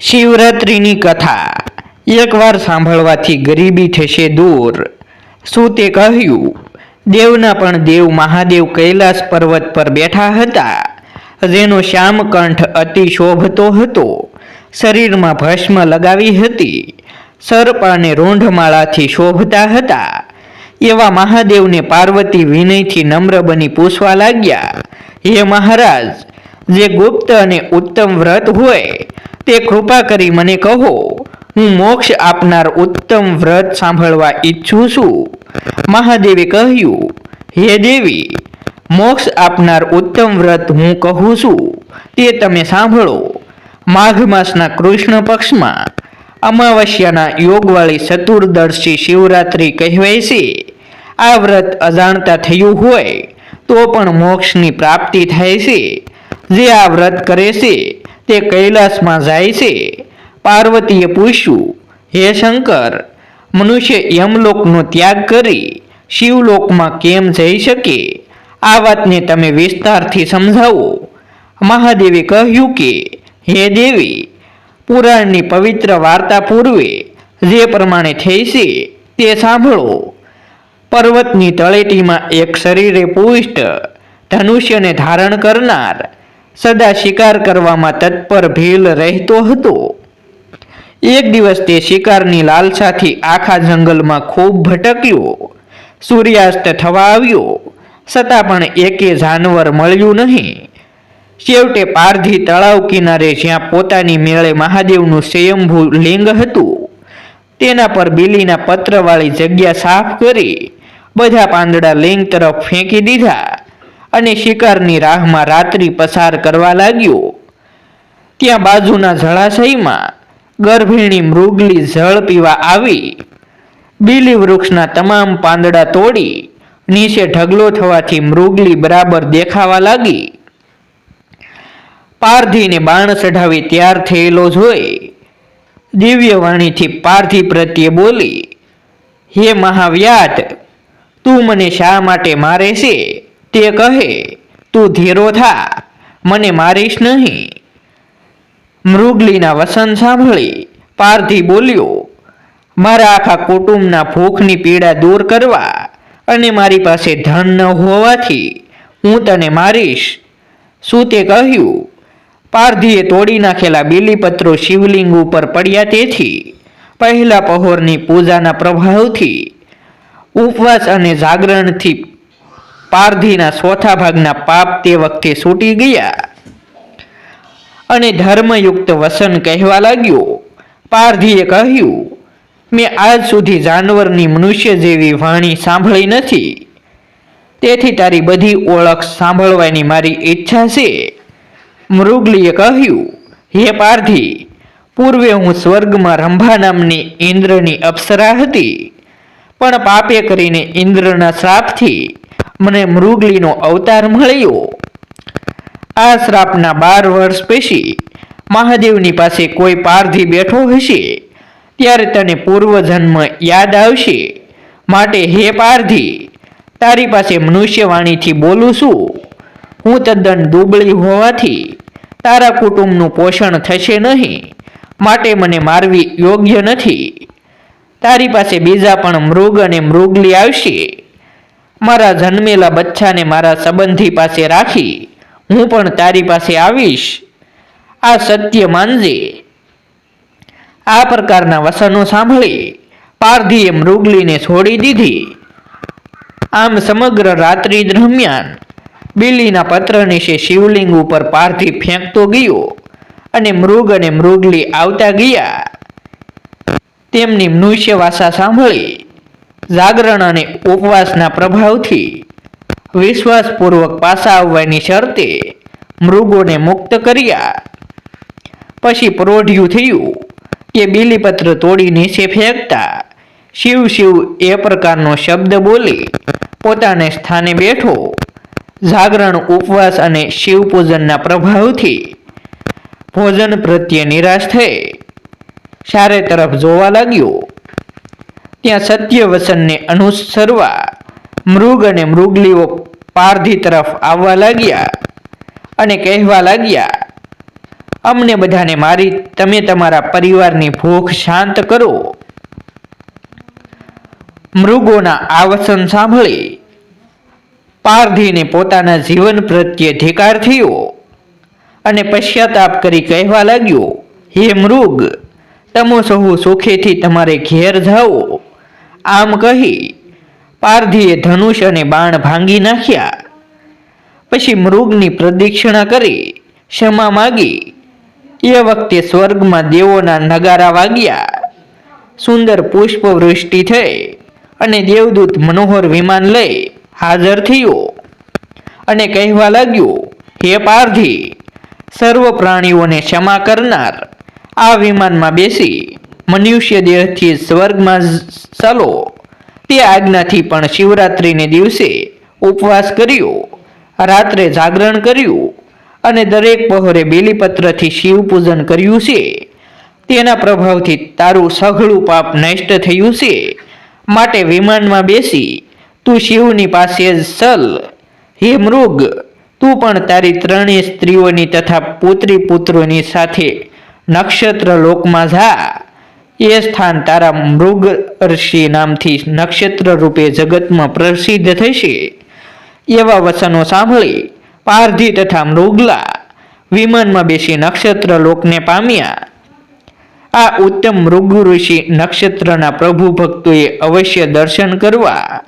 શિવરાત્રિની કથા. એકવાર સાંભળવાથી ગરીબી થશે દૂર. શું તે કહ્યું? દેવના પણ દેવ મહાદેવ કૈલાસ પર્વત પર બેઠા હતા. જેનો શ્યામકંઠ અતિ શોભતો હતો. શરીરમાં ભસ્મ લગાવી હતી. સર્પ અને રૂંઢમાળાથી શોભતા હતા. એવા મહાદેવને પાર્વતી વિનયથી નમ્ર બની પૂછવા લાગ્યા, હે મહારાજ, જે ગુપ્ત અને ઉત્તમ વ્રત હોય તે કૃપા કરી મને કહો, હું મોક્ષ આપનાર ઉત્તમ વ્રત સાંભળવા ઈચ્છું છું. મહાદેવે કહ્યું, હે દેવી, મોક્ષ આપનાર ઉત્તમ વ્રત હું કહું છું. તે તમે સાંભળો. માઘ માસના કૃષ્ણ પક્ષમાં અમાવસ્યાના યોગવાળી ચતુર્દશી શિવરાત્રિ કહેવાય છે. આ વ્રત અજાણતા થયું હોય તો પણ મોક્ષની પ્રાપ્તિ થાય છે. જે આ વ્રત કરે છે તે કૈલાસમાં જાય છે. પાર્વતીએ પૂછ્યું, હે શંકર, મનુષ્ય યમલોકનો ત્યાગ કરી શિવલોકમાં કેમ જઈ શકે? આ વાતને તમે વિસ્તારથી સમજાવો. મહાદેવે કહ્યું કે, હે દેવી, પુરાણની પવિત્ર વાર્તા પૂર્વે જે પ્રમાણે થઈ છે તે સાંભળો. પર્વતની તળેટીમાં એક શરીરે પુષ્ટ ધનુષ્યને ધારણ કરનાર સદા શિકાર કરવામાં તત્પર ભીલ રહેતો હતો. એક દિવસ તે શિકારની લાલસાથી આખા જંગલમાં ખૂબ ભટક્યો. સૂર્યાસ્ત થવા આવ્યો. છતાં પણ એકે જાનવર મળ્યું નહીં. છેવટે પારધી તળાવ કિનારે જ્યાં પોતાની મેળે મહાદેવનું સ્વયંભૂ લિંગ હતું, તેના પર બીલીના પત્રવાળી જગ્યા સાફ કરી, બધા પાંદડા લિંગ તરફ ફેંકી દીધા. અને શિકારની રાહમાં રાત્રિ પસાર કરવા લાગ્યો. ત્યાં બાજુના જળાશયમાં ગર્ભિણી મૃગલી જળ પીવા આવી. બીલી વૃક્ષના તમામ પાંદડા તોડી નીચે ઢગલો થવાથી મૃગલી બરાબર દેખાવા લાગી. પારધીને બાણ ચઢાવી તૈયાર થયેલો જોઈ દિવ્ય વાણીથી પારધી પ્રત્યે બોલી, હે મહાવ્યાત, તું મને શા માટે મારે છે? તે કહે, તું ધીરો થા, મને મારીશ નહીં. મૃગલીના વસન સાંભળી પારધી બોલ્યો, મારા આખા કુટુંબના ભૂખની પીડા દૂર કરવા અને મારી પાસે ધન ન હોવાથી હું તને મારીશ. શું તે કહ્યું? પારધીએ તોડી નાખેલા બીલીપત્રો શિવલિંગ ઉપર પડ્યા તેથી પહેલા પહોરની પૂજાના પ્રભાવથી ઉપવાસ અને જાગરણથી પારધીના ચોથા ભાગના પાપ તે વખતે છૂટી ગયા. અને ધર્મયુક્ત વસન કહેવા લાગ્યો. પારધીએ કહ્યું, મેં આજ સુધી જાનવરની મનુષ્ય જેવી વાણી સાંભળી નથી. તેથી તારી બધી ઓળખ સાંભળવાની મારી ઈચ્છા છે. મૃગલીએ કહ્યું, હે પારધી, પૂર્વે હું સ્વર્ગમાં રંભા નામની ઇન્દ્રની અપ્સરા હતી, પણ પાપે કરીને ઇન્દ્રના શ્રાપથી મને મૃગલીનો અવતાર મળ્યો. આ શ્રાપના બાર વર્ષ પછી મહાદેવની પાસે કોઈ પારધી બેઠો હશે, ત્યારે તને પૂર્વજન્મ યાદ આવશે. માટે હે પારધી, તારી પાસે મનુષ્યવાણીથી બોલું છું. હું તદ્દન દુબળી હોવાથી તારા કુટુંબનું પોષણ થશે નહીં. માટે મને મારવી યોગ્ય નથી. તારી પાસે બીજા પણ મૃગ અને મૃગલી આવશે. મારા જન્મેલા બચ્ચાને મારા સંબંધી પાસે રાખી. હું પણ તારી પાસે આવીશ. આ સત્ય માનજે. આ પ્રકારના વસનો સાંભળી. પારધીએ મૃગલીને છોડી દીધી. આમ સમગ્ર રાત્રિ દરમિયાન બિલ્લીના પત્ર નીચે શિવલિંગ ઉપર પારથી ફેંકતો ગયો અને મૃગ અને મૃગલી આવતા ગયા. તેમની મનુષ્ય વાસા સાંભળી. જાગરણ અને ઉપવાસના પ્રભાવથી વિશ્વાસપૂર્વક પાછા આવવાની શરતે મૃગોને મુક્ત કર્યા. પછી પ્રોઢિયું થયું કે બીલીપત્ર તોડી નીચે ફેંકતા શિવ શિવ એ પ્રકારનો શબ્દ બોલી પોતાને સ્થાને બેઠો. જાગરણ, ઉપવાસ અને શિવ પૂજનના પ્રભાવથી ભોજન પ્રત્યે નિરાશ થઈ. ચારે તરફ જોવા લાગ્યો. ત્યાં સત્ય વસનને અનુસરવા મૃગ અને મૃગલીઓ પારધી તરફ આવવા લાગ્યા અને કહેવા લાગ્યા, અમને બધાને મારી, તમે તમારા પરિવારની ભૂખ શાંત કરો. મૃગોના આ વસન સાંભળી પારધીને પોતાના જીવન પ્રત્યે ધિકાર થયો અને પશ્ચાતાપ કરી કહેવા લાગ્યો, હે મૃગ, તમો સહુ સુખેથી તમારે ઘેર જાઓ. આમ કહી પારધીએ ધનુષ અને બાણ ભાંગી નાખ્યા. પછી મૃગની પ્રદક્ષિણા કરી ક્ષમા માગી. એ વખતે સ્વર્ગમાં દેવોના નગારા વાગ્યા. સુંદર પુષ્પવૃષ્ટિ થઈ અને દેવદૂત મનોહર વિમાન લઈ હાજર થયો. અને કહેવા લાગ્યો, હે પારધી, સર્વ પ્રાણીઓને ક્ષમા કરનાર, આ વિમાનમાં બેસી મનુષ્ય દેહથી સ્વર્ગમાં ચાલો. તે આજ્ઞાથી પણ શિવરાત્રિને દિવસે ઉપવાસ કર્યો, રાત્રે જાગરણ કર્યું અને દરેક પહોરે બેલીપત્રથી શિવ પૂજન કર્યું છે. તેના પ્રભાવથી તારું સઘળું પાપ નષ્ટ થયું છે. માટે વિમાનમાં બેસી તું શિવની પાસે જ ચલ. હે મૃગ, તું પણ તારી ત્રણેય સ્ત્રીઓની તથા પુત્રી પુત્રોની સાથે નક્ષત્ર લોકમાં જા. એ સ્થાન તારા મૃગ ઋષિ નામથી નક્ષત્ર રૂપે જગતમાં પ્રસિદ્ધ થશે. એવા વચનો સાંભળી, પારધી તથા મૃગલા વિમાનમાં બેસી નક્ષત્ર લોકને પામ્યા. આ ઉત્તમ મૃગ ઋષિ નક્ષત્રના પ્રભુ ભક્તોએ અવશ્ય દર્શન કરવા.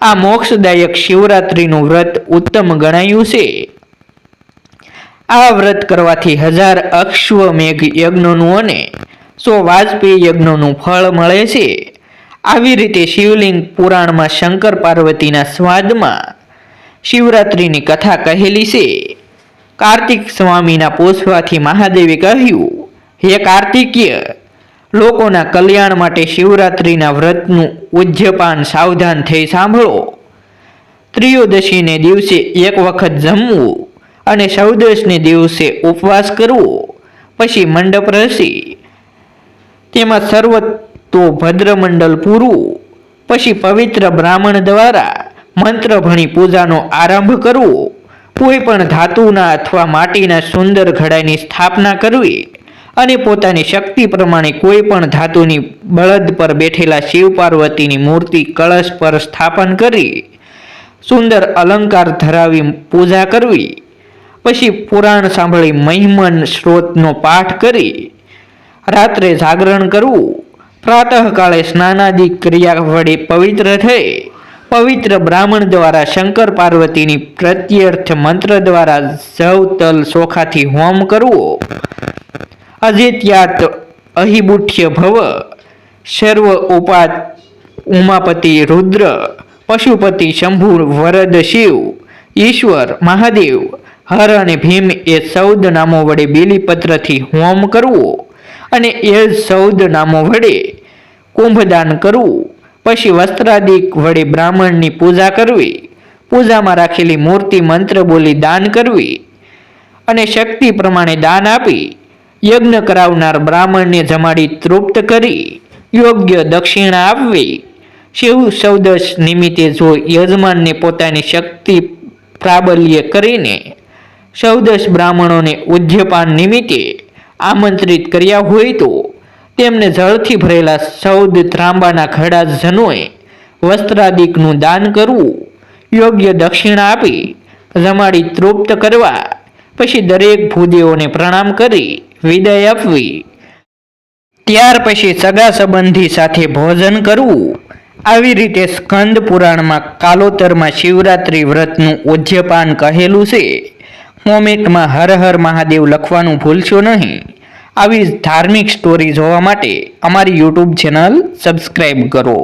આ મોક્ષદાયક શિવરાત્રિનું વ્રત ઉત્તમ ગણાયું છે. આ વ્રત કરવાથી હજાર અશ્વમેઘ યજ્ઞનું અને સો વાજપેયી યજ્ઞોનું ફળ મળે છે. આવી રીતે શિવલિંગ પુરાણમાં શંકર પાર્વતીના સ્વાદમાં શિવરાત્રિની કથા કહેલી છે. કાર્તિક સ્વામીના પૂછવાથી મહાદેવે કહ્યું, હે કાર્તિકીય, લોકોના કલ્યાણ માટે શિવરાત્રિના વ્રતનું ઉજ્જપાન સાવધાન થઈ સાંભળો. ત્રિયોદશીને દિવસે એક વખત જમવું અને ચૌદશને દિવસે ઉપવાસ કરવો, પછી મંડપ રસી તેમાં સર્વતો ભદ્રમંડળ પૂરવું પછી પવિત્ર બ્રાહ્મણ દ્વારા મંત્ર ભણી પૂજાનો આરંભ કરવો. કોઈ પણ ધાતુના અથવા માટીના સુંદર ઘડાની સ્થાપના કરવી અને પોતાની શક્તિ પ્રમાણે કોઈ પણ ધાતુની બળદ પર બેઠેલા શિવ પાર્વતીની મૂર્તિ કળશ પર સ્થાપન કરી, સુંદર અલંકાર ધરાવી પૂજા કરવી. પછી પુરાણ સાંભળી મહિમન સ્ત્રોતનો પાઠ કરી રાત્રે જાગરણ કરવું. પ્રાતઃકાળે સ્નાનાદિ ક્રિયા વડે પવિત્ર થઈ પવિત્ર બ્રાહ્મણ દ્વારા શંકર પાર્વતીની પ્રત્યર્થ મંત્ર દ્વારા જવ તલ ચોખાથી હોમ કરવો. અજિત્યાત અહિબુઠ્ય ભવ. સર્વ ઉપાત ઉમાપતિ રુદ્ર. પશુપતિ શંભુ વરદ શિવ. ઈશ્વર મહાદેવ. હર અને ભીમ એ સૌદ નામો વડે બેલીપત્રથી હોમ કરવો. અને એ સૌદ નામો વડે કુંભદાન કરવું. પછી વસ્ત્રાદિક વડે બ્રાહ્મણની પૂજા કરવી. પૂજામાં રાખેલી મૂર્તિ મંત્ર બોલી દાન કરવી. અને શક્તિ પ્રમાણે દાન આપી. યજ્ઞ કરાવનાર બ્રાહ્મણને જમાડી તૃપ્ત કરી. યોગ્ય દક્ષિણા આપવી. શિવ સૌદશ નિમિત્તે જો યજમાનને પોતાની શક્તિ પ્રાબલ્ય કરીને સૌદશ બ્રાહ્મણોને ઉદ્યપાન નિમિત્તે આમંત્રિત કર્યા હોય તો તેમને જળથી ભરેલા સૌદ ત્રાંબાના ઘડા જનોએ વસ્ત્રાદિકનું દાન કરવું, યોગ્ય દક્ષિણા આપી જમાડી તૃપ્ત કરવા, પછી દરેક ભૂદેવોને પ્રણામ કરી, વિદાય આપવી. ત્યાર પછી સગા સંબંધી સાથે ભોજન કરવું. આવી રીતે સ્કંદ પુરાણમાં કાલોતરમાં શિવરાત્રિ વ્રતનું ઉજ્જપાન કહેલું છે. કોમેન્ટમાં હર હર મહાદેવ લખવાનું ભૂલશો નહીં. આવી ધાર્મિક સ્ટોરી જોવા માટે અમારી યુટ્યુબ ચેનલ સબસ્ક્રાઈબ કરો.